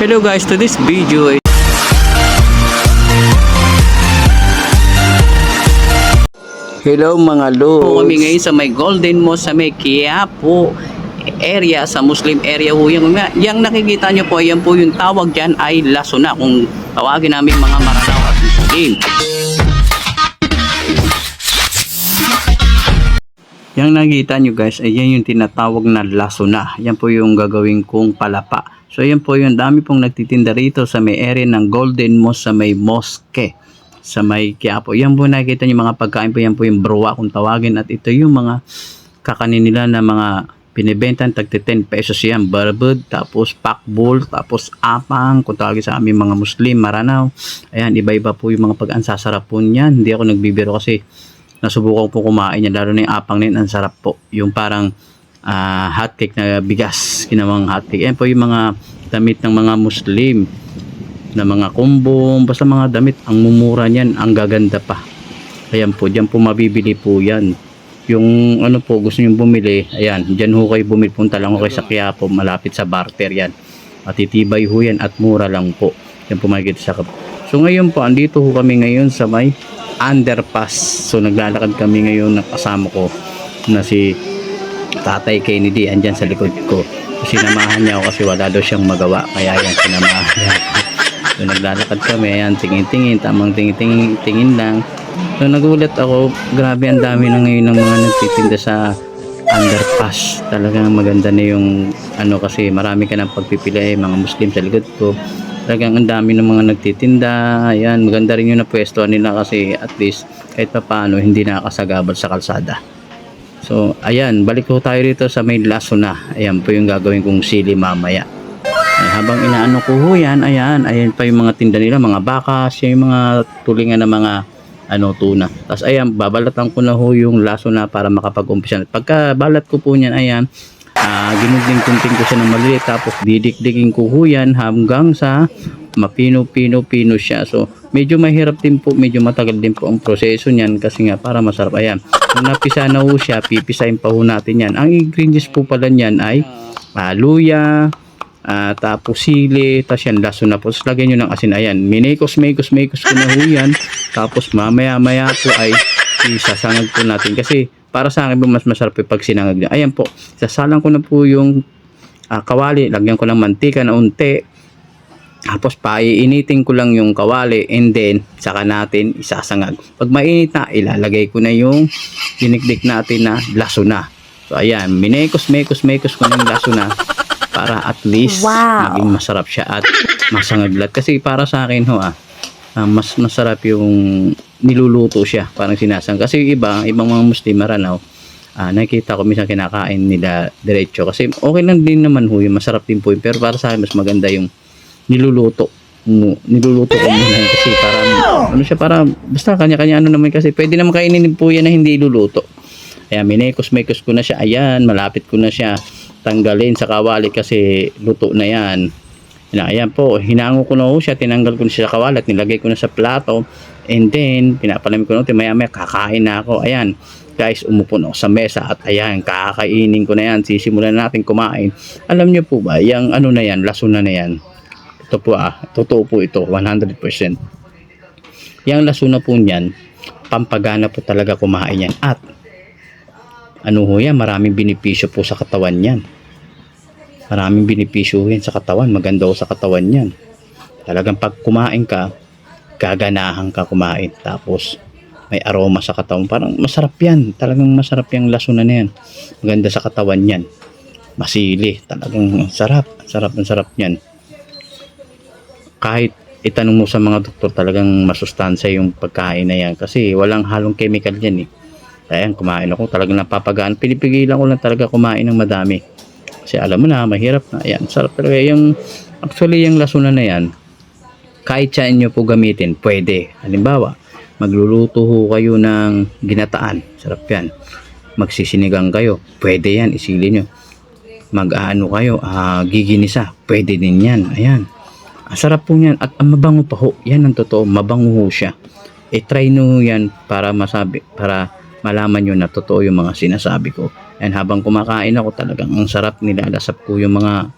Hello guys, to this video is Hello mga lo. kami ngayon sa may Golden Mosque sa may Quiapo area sa Muslim area ho yung, yung nakikita nyo po yan po yung tawag dyan ay lasuna kung tawagin namin mga Maranao at Muslim Yang nakikita nyo guys, ayan yung tinatawag na lasuna. Yan po yung gagawin kong palapa. So yan po yung dami pong nagtitinda rito sa may area ng Golden Mosque sa may mosque sa may Quiapo. Yan po nakikita nyo mga pagkain po, yan po yung broa kung tawagin at ito yung mga kakanin nila na mga binibenta tagti 10 pesos yan. Barbud, tapos pakbul, tapos apang, kung tawagin sa aming mga Muslim, maranaw. Ayan, iba-iba po yung mga pag-ansasarap po niyan. Hindi ako nagbibiro kasi nasubukan po kumain niya lalo na yung apang na yun ang sarap po yung parang ah, hotcake na bigas ginawang hotcake. Yan po yung mga damit ng mga muslim na mga kumbong basta mga damit ang mumura niyan ang gaganda pa. Ayan po dyan po mabibili po yan. Yung ano po gusto nyo bumili ayan dyan ho kayo bumili punta lang ho kayo sa Quiapo malapit sa barter yan. Matitibay ho yan at mura lang po. Yan po makikita sa so ngayon po andito ho kami ngayon sa may underpass. So naglalakad kami ngayon ng kasama ko na si Tatay Kennedy andyan sa likod ko. Sinamahan niya ako kasi wala daw siyang magawa. Kaya yan, sinamahan niya. So naglalakad kami, ayan, tingin-tingin, tamang tingin-tingin tingin lang. So nagulat ako, grabe ang dami na ngayon ng mga nagtitinda sa underpass. Talagang maganda na yung ano kasi marami ka ng pagpipili mga Muslim sa likod ko. Talagang ang dami ng mga nagtitinda. Ayan, maganda rin yung napwesto nila kasi at least kahit pa paano hindi nakakasagabal sa kalsada. So, ayan, balik ko tayo rito sa may laso na. Ayan po yung gagawin kong sili mamaya. Ay, habang inaano ko ho yan, ayan, ayan pa yung mga tinda nila, mga bakas, yung mga tulingan ng mga ano tuna. Tapos ayan, babalatan ko na ho yung laso na para makapag-umpisa. Pagka balat ko po niyan, ayan, ah ginugling-kunting ko siya ng maliit tapos didikdikin ko ho yan hanggang sa mapino-pino-pino siya. So, medyo mahirap din po, medyo matagal din po ang proseso niyan kasi nga para masarap. Ayan, napisa na ho siya, pipisahin pa ho natin yan. Ang ingredients po pala niyan ay ah, luya, ah, tapos sili, tapos yan, laso na po. Tapos lagyan nyo ng asin. Ayan, minekos, mekos, mekos ko na ho yan. Tapos mamaya-maya po ay isasangag po natin. Kasi para sa akin mas masarap pag sinangag niya. Ayan po, sasalang ko na po yung ah, kawali. Lagyan ko ng mantika na unti. Tapos paiinitin ko lang yung kawali and then saka natin isasangag. Pag mainit na, ilalagay ko na yung dinikdik natin na laso na. So ayan, minekos, mekos, mekos ko na yung laso na para at least Wow. maging masarap siya at masangaglat. Kasi para sa akin ho ah, ah, mas masarap yung niluluto siya. Parang sinasang. Kasi yung iba, ibang mga Muslim maranaw, ah, nakikita ko minsan kinakain nila diretso. Kasi okay lang din naman ho yung masarap din po yun. Pero para sa akin, mas maganda yung niluluto mo niluluto ko muna kasi para ano siya para basta kanya-kanya ano naman kasi pwede naman kainin po yan na hindi iluluto Ayan, minekos-mekos ko na siya. Ayan, malapit ko na siya tanggalin sa kawali kasi luto na yan. Ayan, ayan po, hinango ko na ho siya, tinanggal ko na siya sa kawali at nilagay ko na sa plato. And then, pinapalamig ko na ito, maya maya kakain na ako. Ayan, guys, umupo na ako sa mesa at ayan, kakainin ko na yan. Sisimulan natin kumain. Alam niyo po ba, yung ano na yan, laso na na yan. Ito po ah, totoo po ito, 100%. Yung laso na po niyan, pampagana po talaga kumain yan. At ano ho yan, maraming benepisyo po sa katawan yan. Maraming benepisyo yan sa katawan. Maganda ho sa katawan yan. Talagang pag kumain ka, gaganahan ka kumain. Tapos, may aroma sa katawan. Parang masarap yan. Talagang masarap yung lasunan na yan. Maganda sa katawan yan. Masili. Talagang sarap. Sarap ang sarap yan. Kahit itanong mo sa mga doktor talagang masustansya yung pagkain na yan. Kasi walang halong chemical yan eh. Ayan, kumain ako. Talagang napapagaan. Pinipigilan ko lang talaga kumain ng madami. Kasi alam mo na, mahirap na. Ayan, sarap talaga. Yung, actually, yung lasunan na yan, kahit saan nyo po gamitin, pwede. Halimbawa, magluluto ho kayo ng ginataan. Sarap yan. Magsisinigang kayo. Pwede yan, isili nyo. Mag-ano kayo, ah, giginisa. Pwede din yan. Ayan. Ang sarap po yan. At ang mabango pa ho. Yan ang totoo. Mabango ho siya. I-try nyo yan para masabi, para malaman nyo na totoo yung mga sinasabi ko. And habang kumakain ako talagang ang sarap nilalasap ko yung mga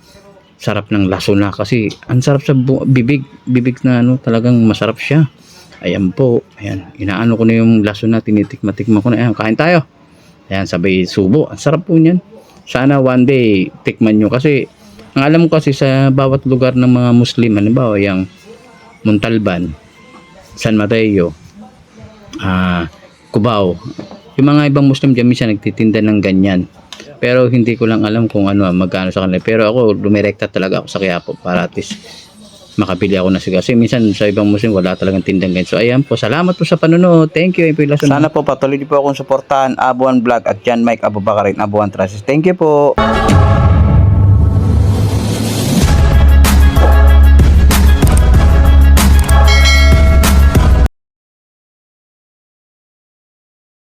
sarap ng lasuna kasi ang sarap sa bibig, bibig na ano, talagang masarap siya. Ayan po, ayan, inaano ko na yung lasuna, tinitikma-tikma ko na, ayan, kain tayo. Ayan, sabay subo, ang sarap po niyan. Sana one day, tikman nyo kasi, ang alam ko kasi sa bawat lugar ng mga Muslim, halimbawa yung Montalban, San Mateo, ah, Cubao, yung mga ibang Muslim dyan, minsan nagtitinda ng ganyan. Pero hindi ko lang alam kung ano, magkano sa kanila. Pero ako, lumirekta talaga ako sa Quiapo para at least makabili ako na sigaw. Kasi minsan sa ibang Muslim, wala talagang tindang ganyan. So, ayan po. Salamat po sa panonood. Thank you. Sana po patuloy niyo po akong suportahan. Abuan Vlog at John Mike Abubakarin, Abuan Traces. Thank you po.